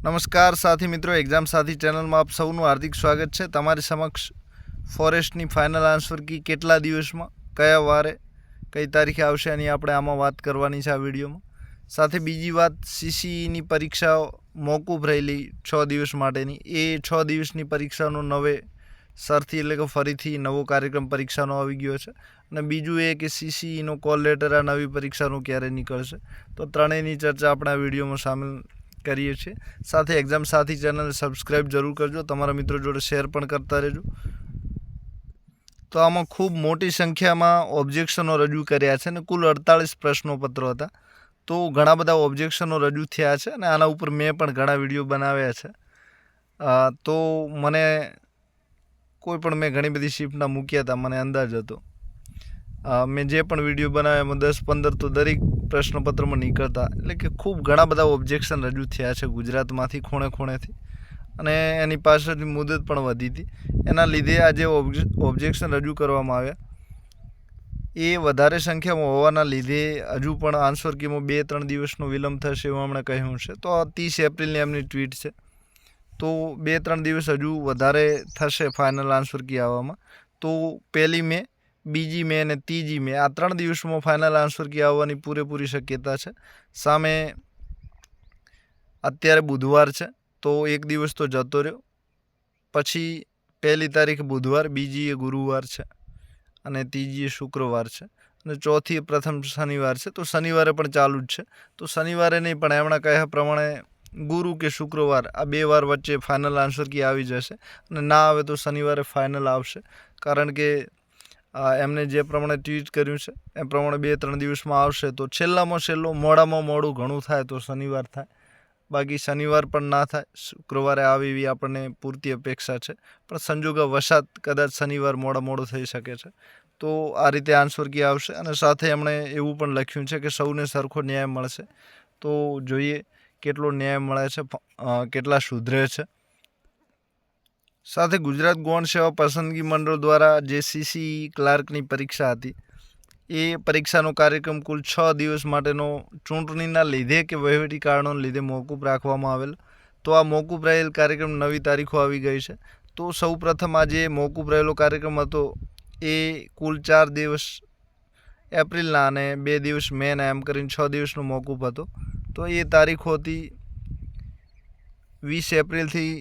નમસ્કાર સાથી મિત્રો એક્ઝામ સાથી ચેનલમાં આપ સૌનું હાર્દિક સ્વાગત છે. તમારી સમક્ષ ફોરેસ્ટની ફાઇનલ આન્સર કી કેટલા દિવસમાં, કયા વારે, કઈ તારીખે આવશે એની આપણે આમાં વાત કરવાની છે આ વિડીયોમાં. સાથે બીજી વાત સીસીઈની પરીક્ષાઓ મોકૂફ રહેલી છ દિવસ માટેની. એ છ દિવસની પરીક્ષાનો નવે સરથી એટલે કે ફરીથી નવો કાર્યક્રમ પરીક્ષાનો આવી ગયો છે. અને બીજું એ કે સીસીઈનો કોલ લેટર આ નવી પરીક્ષાનું ક્યારે નીકળશે. તો ત્રણેયની ચર્ચા આપણે વિડીયોમાં સામેલ કરીએ છીએ. સાથે એક્ઝામ સાથી ચેનલને સબસ્ક્રાઈબ જરૂર કરજો. તમારા મિત્રો જોડે શેર પણ કરતા રહેજો. તો આમાં ખૂબ મોટી સંખ્યામાં ઓબ્જેક્શનો રજૂ કર્યા છે અને કુલ અડતાળીસ પ્રશ્નોપત્રો હતા. તો ઘણા બધા ઓબ્જેક્શનો રજૂ થયા છે અને આના ઉપર મેં પણ ઘણા વીડિયો બનાવ્યા છે. તો મને કોઈ પણ મેં ઘણી બધી શિફ્ટના મૂક્યા હતા, મને અંદાજ હતો. મેં જે પણ વીડિયો બનાવ્યા એમાં દસ પંદર તો દરેક પ્રશ્નપત્રમાં નીકળતા. એટલે કે ખૂબ ઘણા બધા ઓબ્જેક્શન રજૂ થયા છે ગુજરાતમાંથી ખૂણે ખૂણેથી. અને એની પાછળની મુદત પણ વધી હતી. એના લીધે આજે ઓબ્જેક્શન રજૂ કરવામાં આવ્યા. એ વધારે સંખ્યામાં હોવાના લીધે હજુ પણ આન્સર કીમાં બે, ત્રણ દિવસનો વિલંબ થશે એવું હમણાં કહ્યું છે. તો ત્રીસ એપ્રિલની એમની ટ્વીટ છે. તો બે, ત્રણ દિવસ હજુ વધારે થશે ફાઇનલ આન્સર કી આવવામાં. તો પહેલી મે બીજી મે અને ત્રીજી મે. આ ત્રણ દિવસમાં ફાઇનલ આન્સર કી આવવાની પૂરેપૂરી શક્યતા છે. સામે અત્યારે બુધવાર છે, તો એક દિવસ તો જતો રહ્યો. પછી પહેલી તારીખ બુધવાર, બીજી એ ગુરુવાર છે અને ત્રીજી એ શુક્રવાર છે અને ચોથી પ્રથમ શનિવાર છે. તો શનિવારે પણ ચાલુ જ છે. તો શનિવારે નહીં, પણ એમણે કહ્યા પ્રમાણે ગુરુ કે શુક્રવાર, આ બે વાર વચ્ચે ફાઇનલ આન્સર કી આવી જશે અને ના આવે તો શનિવારે ફાઇનલ આવશે. કારણ કે એમને જે પ્રમાણે ટ્વીટ કર્યું છે, એ પ્રમાણે બે ત્રણ દિવસમાં આવશે, તો છેલ્લામાં છેલ્લો મોડામાં મોડું ઘણું થાય તો શનિવાર થાય. બાકી શનિવાર પણ ના થાય, શુક્રવારે આવી એવી આપણને પૂરતી અપેક્ષા છે, પણ સંજોગો વસાત કદાચ શનિવાર મોડા મોડું થઈ શકે છે. તો આ રીતે આન્સર કી આવશે અને સાથે એમણે એવું પણ લખ્યું છે કે સૌને સરખો ન્યાય મળશે. તો જોઈએ કેટલો ન્યાય મળે છે કેટલા સુધરે છે. સાથે ગુજરાત ગૌણ સેવા પસંદગી મંડળ દ્વારા જે સીસી ક્લાર્કની પરીક્ષા હતી. એ પરીક્ષાનો કાર્યક્રમ કુલ છ દિવસ માટેનો ચૂંટણીના લીધે કે વહીવટી કારણોને લીધે મોકૂફ રાખવામાં આવેલ. તો આ મોકૂફ રહેલ કાર્યક્રમ નવી તારીખો આવી ગઈ છે. તો સૌ પ્રથમ આ જે મોકૂફ રહેલો કાર્યક્રમ હતો એ કુલ ચાર દિવસ એપ્રિલના અને બે દિવસ મેના એમ કરીને છ દિવસનો મોકૂફ હતો. તો એ તારીખો હતી વીસ એપ્રિલથી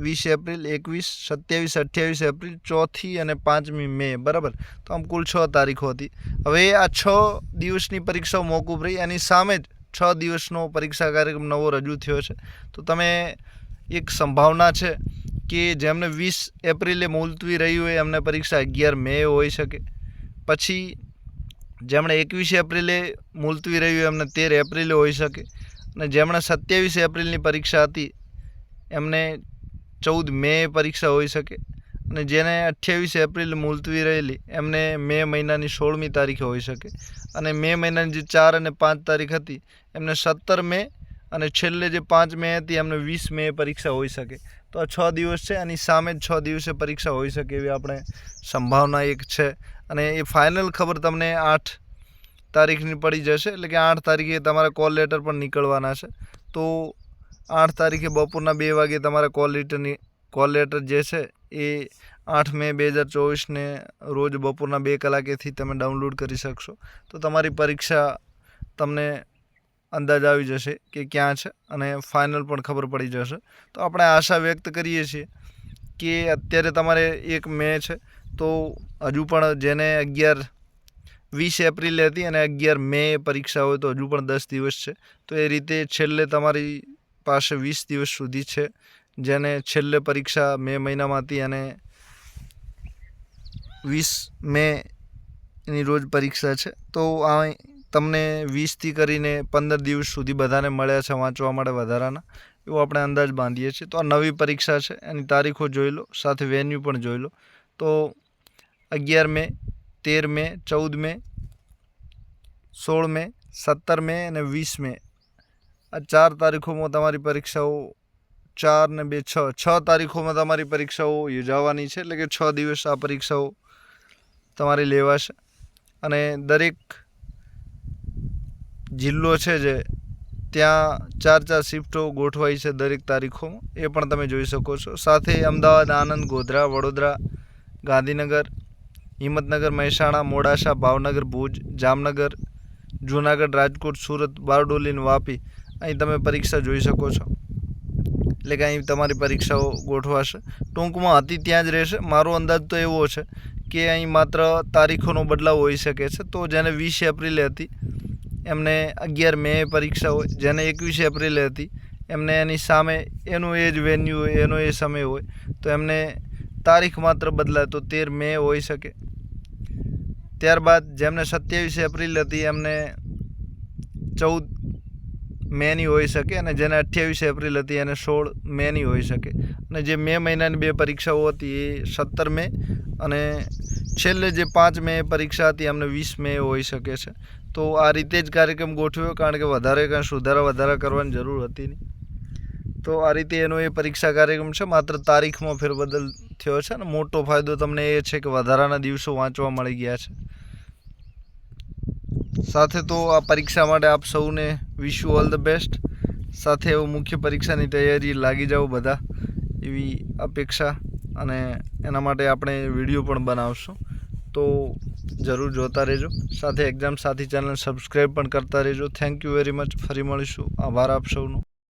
વીસ એપ્રિલ, એકવીસ, સત્યાવીસ, અઠ્યાવીસ એપ્રિલ, ચોથી અને પાંચમી મે, બરાબર? તો આમ કુલ છ તારીખો હતી. હવે આ છ દિવસની પરીક્ષાઓ મોકૂફ રહી. એની સામે જ છ દિવસનો પરીક્ષા કાર્યક્રમ નવો રજૂ થયો છે. તો તમે એક સંભાવના છે કે જેમને વીસ એપ્રિલે મુલતવી રહી હોય, એમને પરીક્ષા અગિયાર મે હોઈ શકે. પછી જેમણે એકવીસ એપ્રિલે મુલતવી રહ્યું હોય, એમને તેર એપ્રિલે હોઈ શકે. અને જેમણે સત્યાવીસ એપ્રિલની પરીક્ષા હતી, એમને ચૌદ મે પરીક્ષા હોઈ શકે અને જેને અઠ્યાવીસ એપ્રિલ મુલતવી રહેલી, એમને મે મહિનાની સોળમી તારીખે હોઈ શકે. અને મે મહિનાની જે ચાર અને પાંચ તારીખ હતી, એમને સત્તર મે અને છેલ્લે જે પાંચ મે હતી, એમને વીસ મે પરીક્ષા હોઈ શકે. તો આ છ દિવસ છે, એની સામે જ છ દિવસે પરીક્ષા હોઈ શકે એવી આપણે સંભાવના એક છે. અને એ ફાઇનલ ખબર તમને આઠ તારીખની પડી જશે, એટલે કે આઠ તારીખે તમારા કોલ લેટર પણ નીકળવાના છે. તો આઠ તારીખે બપોરના બે વાગે તમારા કોલ લેટરની કોલ લેટર જે છે એ આઠ મે બે હજાર ચોવીસને રોજ બપોરના બે કલાકેથી તમે ડાઉનલોડ કરી શકશો. તો તમારી પરીક્ષા તમને અંદાજ આવી જશે કે ક્યાં છે અને ફાઇનલ પણ ખબર પડી જશે. તો આપણે આશા વ્યક્ત કરીએ છીએ કે અત્યારે તમારે એક મે છે, તો હજુ પણ જેને અગિયાર વીસ એપ્રિલે હતી અને અગિયાર મે પરીક્ષા હોય તો હજુ પણ દસ દિવસ છે. તો એ રીતે છેલ્લે તમારી પાસે વીસ દિવસ સુધી છે, જેને છેલ્લે પરીક્ષા મે મહિનામાં હતી અને વીસ મે એની રોજ પરીક્ષા છે. તો આ તમને વીસથી કરીને પંદર દિવસ સુધી બધાને મળ્યા છે વાંચવા માટે વધારાના, એવો આપણે અંદાજ બાંધીએ છીએ. તો આ નવી પરીક્ષા છે, એની તારીખો જોઈ લો, સાથે વેન્યુ પણ જોઈ લો. તો અગિયાર મે, તેર મે, ચૌદ મે, સોળ મે, સત્તર મે અને વીસ મે આ ચાર તારીખોમાં તમારી પરીક્ષાઓ, ચાર ને બે છ છ તારીખોમાં તમારી પરીક્ષાઓ યોજાવાની છે, એટલે કે છ દિવસ આ પરીક્ષાઓ તમારી લેવાશે. અને દરેક જિલ્લો છે જે, ત્યાં ચાર ચાર શિફ્ટો ગોઠવાઈ છે દરેક તારીખોમાં. એ પણ તમે જોઈ શકો છો. સાથે અમદાવાદ, આણંદ, ગોધરા, વડોદરા, ગાંધીનગર, હિંમતનગર, મહેસાણા, મોડાસા, ભાવનગર, ભુજ, જામનગર, જૂનાગઢ, રાજકોટ, સુરત, બારડોલી વાપી અહીં તમે પરીક્ષા જોઈ શકો છો. એટલે કે અહીં તમારી પરીક્ષાઓ ગોઠવાશે. ટૂંકમાં હતી ત્યાં જ રહેશે. મારો અંદાજ તો એવો છે કે અહીં માત્ર તારીખોનો બદલાવ હોઈ શકે છે. તો જેને વીસ એપ્રિલે હતી, એમને અગિયાર મે પરીક્ષા હોય, જેને એકવીસ એપ્રિલે હતી, એમને એની સામે એનું એ જ વેન્યુ હોય, એનો એ સમય હોય, તો એમને તારીખ માત્ર બદલાય તો તેર મે હોઈ શકે. ત્યારબાદ જેમને સત્યાવીસ એપ્રિલ હતી, એમને ચૌદ મેની હોઈ શકે અને જેને અઠ્યાવીસ એપ્રિલ હતી એને સોળ મેની હોઈ શકે. અને જે મે મહિનાની બે પરીક્ષાઓ હતી એ સત્તર મે અને છેલ્લે જે પાંચ મે પરીક્ષા હતી એમને વીસ મે હોઈ શકે છે. તો આ રીતે જ કાર્યક્રમ ગોઠવ્યો કારણ કે વધારે કાંઈ સુધારા વધારા કરવાની જરૂર હતી નહીં. તો આ રીતે એનો એ પરીક્ષા કાર્યક્રમ છે, માત્ર તારીખમાં ફેરબદલ થયો છે અને મોટો ફાયદો તમને એ છે કે વધારાના દિવસો વાંચવા મળી ગયા છે. સાથે તો આ પરીક્ષા માટે આપ સૌને wish you all the best સાથે એવું મુખ્ય પરીક્ષાની તૈયારી લાગી જાઓ બધા, એવી અપેક્ષા અને એના માટે આપણે વીડિયો પણ બનાવશું. તો જરૂર જોતા રહેજો. સાથે એક્ઝામ સાથી ચેનલ સબસ્ક્રાઈબ પણ કરતા રહેજો. થેન્ક યુ વેરી મચ ફરી મળીશું. આભાર આપ સૌનો.